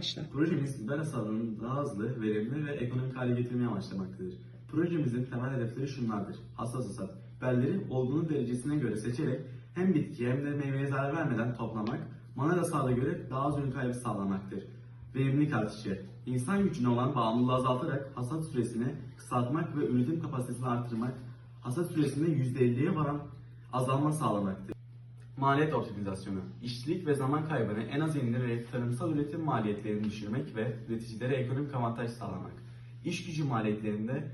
Başla. Projemiz biber hasadını daha hızlı, verimli ve ekonomik hale getirmeye amaçlamaktadır. Projemizin temel hedefleri şunlardır. Hassas hasat. Biberleri olgunluk derecesine göre seçerek hem bitkiye hem de meyveye zarar vermeden toplamak, manar hasada göre daha az ürün kaybı sağlamaktır. Verimlilik artışı. İnsan gücüne olan bağımlılığı azaltarak hasat süresini kısaltmak ve üretim kapasitesini artırmak, hasat süresinde %50'ye varan azalma sağlamaktır. Maliyet optimizasyonu. İşçilik ve zaman kaybını en az indirerek tarımsal üretim maliyetlerini düşürmek ve üreticilere ekonomik avantaj sağlamak. İş gücü maliyetlerinde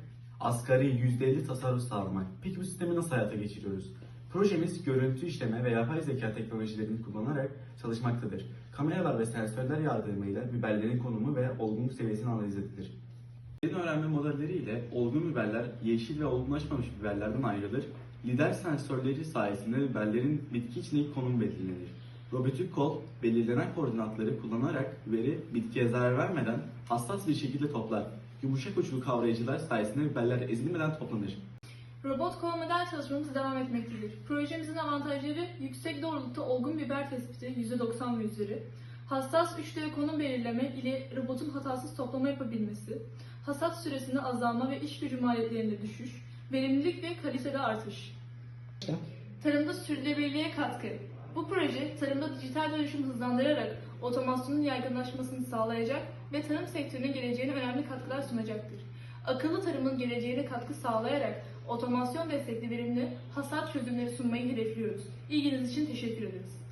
asgari %50 tasarruf sağlamak. Peki bu sistemi nasıl hayata geçiriyoruz? Projemiz görüntü işleme ve yapay zeka teknolojilerini kullanarak çalışmaktadır. Kameralar ve sensörler yardımıyla biberlerin konumu ve olgunluk seviyesini analiz edilir. Öğrenme modelleri ile olgun biberler yeşil ve olgunlaşmamış biberlerden ayrılır. Lider sensörleri sayesinde biberlerin bitki içindeki konumu belirlenir. Robotik kol belirlenen koordinatları kullanarak veri bitkiye zarar vermeden hassas bir şekilde toplar. Yumuşak uçlu kavrayıcılar sayesinde biberler ezilmeden toplanır. Robot kol model çalışmamız devam etmektedir. Projemizin avantajları yüksek doğrulukta olgun biber tespiti %90 ve üzeri, hassas 3D konum belirleme ile robotun hatasız toplama yapabilmesi, hasat süresinde azalma ve iş gücü maliyetlerinde düşüş, verimlilik ve kalitede artış. Tarımda sürdürülebilirliğe katkı. Bu proje tarımda dijital dönüşümü hızlandırarak otomasyonun yaygınlaşmasını sağlayacak ve tarım sektörünün geleceğine önemli katkılar sunacaktır. Akıllı tarımın geleceğine katkı sağlayarak otomasyon destekli verimli hasat çözümleri sunmayı hedefliyoruz. İlginiz için teşekkür ederiz.